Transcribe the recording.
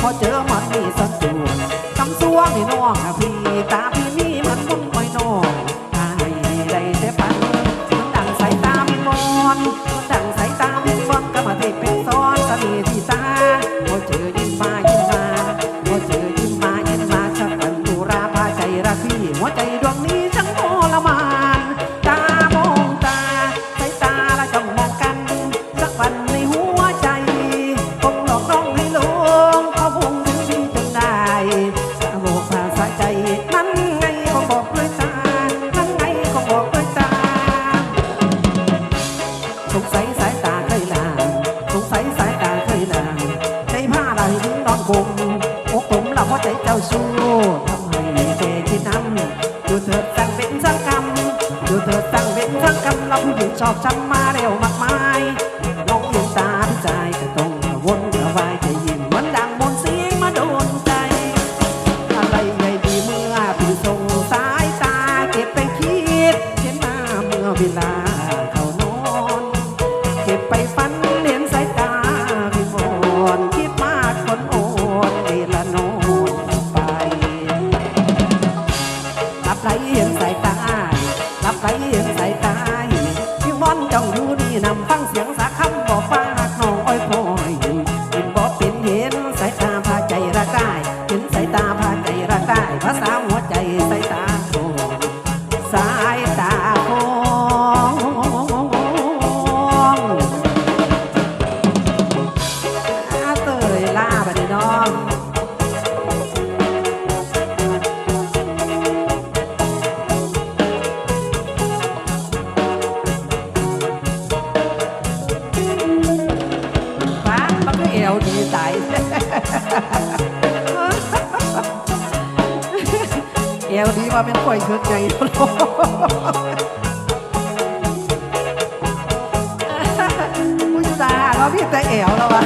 พอเจอมันมีสันตูคำสวงนี่น้องอะพี่ตาพี่นี่มันมุ่งไว้น้องตายได้แต่ปันมันดังสายตามินมอนมันดังสายตามินมอนก็มาเทศเป็นซ้อนสนีที่ตาพอเจอยิ้มมายิ้มมาพอเจอยิ้มมายิ้มมาชักกันตุราพาใจรักพี่หัวใจดวงนี้ช่าง อกผมเราเพราะใจเจ้าชู้ทำให้เจคิดน้ำดูเถิดสั่งเป็นสังกรรมดูเถิดสั่งเป็นสังกรรมเราผู้หญิงชอบช้ำมาเร็วมากมายน้องลืมตาพิจายก็ต้องกระวนกระวายใจยิ้มเหมันดังมนเสียงมาโดนใจ อะไรใหญ่ดีเมื่อพี่ส่งสายตาเก็บไปคิดเห็นหน้าเมื่อเวลา นี่นำฟังเสียงสาคำบอกฟ้าหักน้องอ้อยพอยเห็นบอกเป็นเห็นสายตาพาใจรักได้เห็นสายตาพาใจรักได้ภาษาหัว มันก็เอวดีใจเอวดีว่าเป็นข่อยเกิดใจผู้ชายเราพี่แต่เอวแล้ววะ